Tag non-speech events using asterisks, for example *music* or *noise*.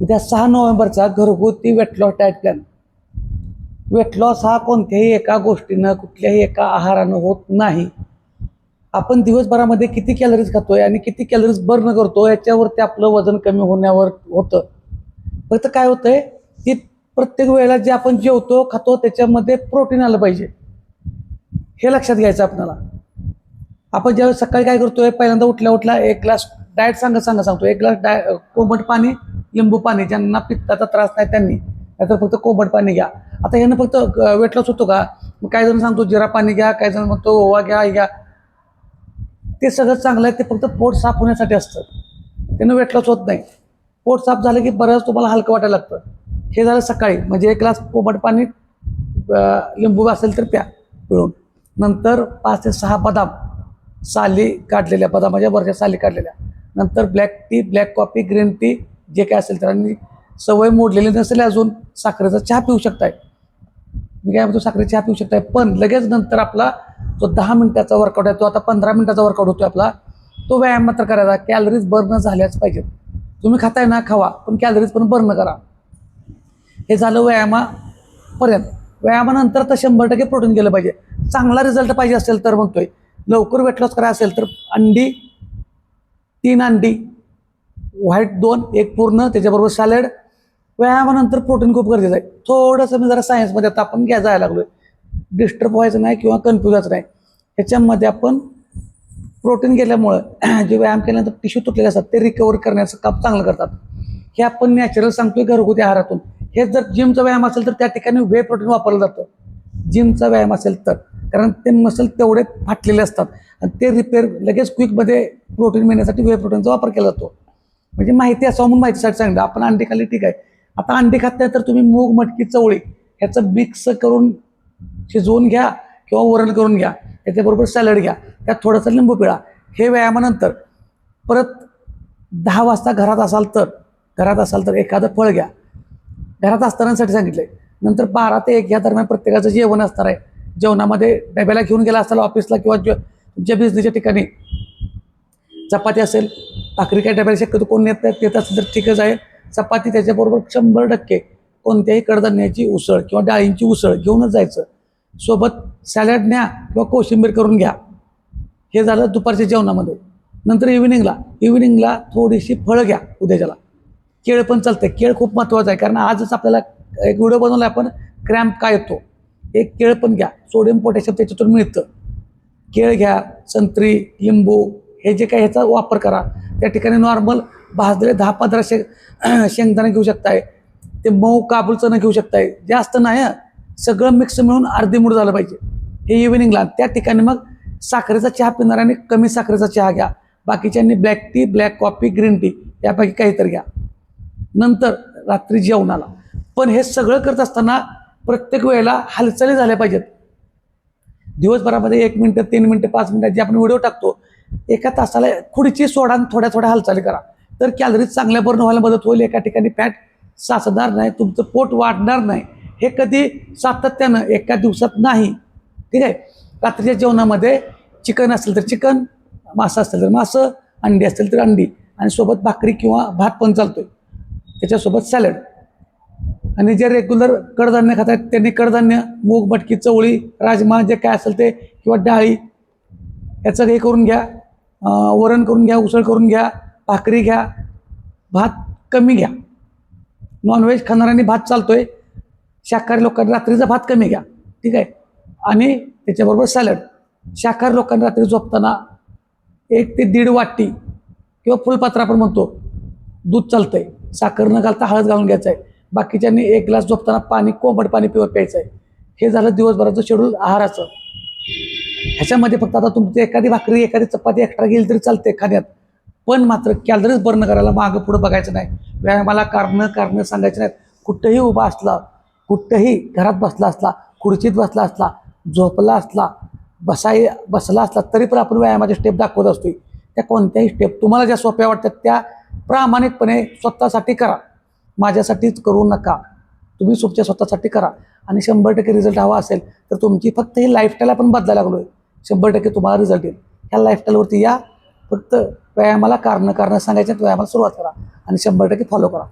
उद्या सहा नोव्हेंबरचा घरगुती weight loss diet plan weight loss हा कोणत्याही एका गोष्टीनं कुठल्याही एका आहारानं होत नाही. आपण दिवसभरामध्ये किती कॅलरीज खातोय आणि किती कॅलरीज बर्न करतो याच्यावरती आपलं वजन कमी होण्यावर होतं. फक्त काय होतंय की प्रत्येक वेळेला जे आपण जेवतो खातो त्याच्यामध्ये प्रोटीन आलं पाहिजे. हे लक्षात घ्यायचं आपल्याला. आपण ज्यावेळेस सकाळी काय करतोय पहिल्यांदा उठल्या उठल्या एक ग्लास डाएट सांगा सांगा सांगतो एक ग्लास डाय कोमट पाणी लिंबू पाणी ज्यांना पित्ताचा त्रास नाही त्यांनी. नाहीतर फक्त कोमट पाणी घ्या. आता यानं फक्त वेट लॉस होतो का? मग काही जण सांगतो जिरा पाणी घ्या काही जण म्हणतो ओवा घ्या घ्या. ते सगळं चांगलं आहे ते फक्त पोट साफ होण्यासाठी असतं. त्यानं वेट लॉस होत नाही. पोट साफ झालं की बरंच तुम्हाला हलकं वाटायला लागतं. हे झालं सकाळी. म्हणजे एक ग्लास कोमट पाणी लिंबू असेल तर प्या पिळून. नंतर पाच ते सहा बदाम साली काढलेल्या बदामाच्या वरच्या साली काढलेल्या. नंतर black tea black coffee green tea जे काय असेल तर आणि सवय मोडलेली नसेल अजून साखरेचा चहा पिऊ शकताय. मी काय म्हणतो साखरेचा चहा पिऊ शकताय. पण लगेच नंतर आपला जो दहा मिनिटाचा वर्कआउट आहे तो आता पंधरा मिनिटाचा वर्कआउट होतो आपला तो व्यायाम मात्र करायचा. कॅलरीज बर्न झाल्याच पाहिजेत. तुम्ही खाताय ना खावा पण कॅलरीज पण बर्न करा. हे झालं व्यायामापर्यंत. व्यायामानंतर तर शंभर टक्के प्रोटीन गेलं पाहिजे. चांगला रिझल्ट पाहिजे असेल तर म्हणतोय. लवकर वेट लॉस करायचं असेल तर अंडी तीन अंडी व्हाईट दोन एक पूर्ण त्याच्याबरोबर सॅलड व्यायामानंतर प्रोटीन खूप गरजेचं आहे. थोडंसं मी जरा सायन्समध्ये आता आपण घ्या जायला लागलोय. डिस्टर्ब व्हायचं नाही किंवा कन्फ्यूज व्हायचं नाही. ह्याच्यामध्ये आपण प्रोटीन गेल्यामुळं *clears throat* जे व्यायाम केल्यानंतर टिश्यू तुटलेले असतात ते रिकवर करण्याचं काम चांगलं करतात. हे आपण नॅचरल सांगतोय घरगुती आहारातून. हे जर जिमचा व्यायाम असेल तर त्या ठिकाणी वे प्रोटीन वापरलं जातं. जिमचा व्यायाम असेल तर. कारण ते मसल तेवढे फाटलेले असतात. आणि ते रिपेअर लगेच क्विकमध्ये प्रोटीन मिळण्यासाठी वे प्रोटीनचा वापर केला जातो. म्हणजे माहिती असावं म्हणून माहितीसाठी सांगितलं. आपण अंडी खाल्ली ठीक आहे. आता अंडी खात नाही तर तुम्ही मूग मटकी चवळी ह्याचं मिक्स करून शिजवून घ्या किंवा वरण करून घ्या. त्याच्याबरोबर सॅलड घ्या. त्यात थोडंसं लिंबू पिळा. हे व्यायामानंतर परत दहा वाजता घरात असाल तर घरात असाल तर एखादं फळ घ्या. घरात असतानासाठी सांगितलं नंतर बारा ते एक या दरम्यान प्रत्येकाचं जेवण असणार आहे. जेवणामध्ये डब्याला घेऊन गेला असाल ऑफिसला किंवा जे तुमच्या बिझनेसच्या ठिकाणी. चपाती असेल भाकरी काय डब्याला शक्यतो कोण नेत नाही. ते असेल तर ठीकच आहे चपाती त्याच्याबरोबर शंभर टक्के कोणत्याही कडधान्याची उसळ किंवा डाळींची उसळ घेऊनच जायचं. सोबत सॅलड न्या किंवा कोशिंबीर करून घ्या. हे झालं दुपारच्या जेवणामध्ये. नंतर इव्हिनिंगला इव्हिनिंगला थोडीशी फळं घ्या उद्याच्याला. केळ पण चालतं केळ खूप महत्त्वाचं आहे. कारण आजच आपल्याला एक व्हिडिओ बनवला आपण क्रॅम्प काय येतो. एक केळ पण घ्या. सोडियम पोटॅशियम त्याच्यातून मिळतं. केळ घ्या संत्री लिंबू हे जे काही ह्याचा वापर करा. त्या ठिकाणी नॉर्मल भाजलेले दहा पंधरा शे *clears throat* शेंगदाणे घेऊ शकताय. ते मऊ काबूलचं घेऊ शकताय. जास्त नाही सगळं मिक्स मिळून अर्धी मूड झालं पाहिजे. हे इव्हिनिंगला त्या ठिकाणी मग साखरेचा चहा पिणाऱ्याने कमी साखरेचा चहा घ्या. बाकीच्यांनी black tea black coffee green tea यापैकी काहीतरी घ्या. नंतर रात्री जेवणाला. पण हे सगळं करत असताना प्रत्येक वेळेला हालचाली झाल्या पाहिजेत. दिवसभरामध्ये एक मिनटं तीन मिनटं पाच मिनटं जे आपण व्हिडिओ टाकतो एका तासाला खुडीची सोडा थोड्या थोड्या हालचाली करा. तर कॅलरीज चांगल्या बर्न व्हायला मदत होईल एका ठिकाणी फॅट साचणार नाही तुमचं पोट वाढणार नाही. हे कधी सातत्यानं एका दिवसात नाही. ठीक आहे? रात्रीच्या जेवणामध्ये चिकन असेल तर चिकन मासं असेल तर मासं अंडी असेल तर अंडी आणि सोबत भाकरी किंवा भात पण चालतोय. त्याच्यासोबत सॅलड आणि जे रेग्युलर कडधान्य खातात त्यांनी कडधान्य मूग मटकी चवळी राजमा जे काय असेल ते किंवा डाळी याचं हे करून घ्या. वरण करून घ्या उसळ करून घ्या भाकरी घ्या भात कमी घ्या. नॉनव्हेज खाणाऱ्यांनी भात चालतोय. शाकाहारी लोकांनी रात्रीचा भात कमी घ्या. ठीक आहे? आणि त्याच्याबरोबर सॅलड. शाकाहारी लोकांनी रात्री झोपताना एक ते दीड वाटी किंवा फुलपात्र आपण म्हणतो दूध चालतं आहे साखर न घालता हळद घालून घ्यायचं आहे बाकीच्यांनी एक ग्लास झोपताना पाणी कोमट पाणी पिवत प्यायचं आहे हे झालं दिवसभराचं शेड्यूल आहाराचं. ह्याच्यामध्ये फक्त आता तुमची एखादी भाकरी एखादी चपाती एक्स्ट्रा गेली तरी चालते खाण्यात. पण मात्र कॅलरीज बर्न करायला मागं पुढं बघायचं नाही. व्यायामाला कारणं कारणं सांगायचं नाहीत कुठंही उभा असला कुठंही घरात बसला असला खुर्चीत बसला असला झोपला असला बसाय बसला असला तरी पण आपण व्यायामाचे स्टेप दाखवत असतो त्या कोणत्याही स्टेप तुम्हाला ज्या सोप्या वाटतात त्या प्रामाणिकपणे स्वतःसाठी करा. माझ्यासाठीच करू नका. तुम्ही सोपच्या स्वतःसाठी करा. आणि शंभर टक्के रिझल्ट हवा असेल तर तुमची फक्त ही लाईफस्टाईल आपण बदलायला लागलो आहे शंभर टक्के तुम्हाला रिझल्ट येईल. ह्या लाईफस्टाईलवरती या फक्त व्यायामाला कारणं कारणं सांगायचे व्यायामाला सुरुवात करा आणि शंभर टक्के फॉलो करा.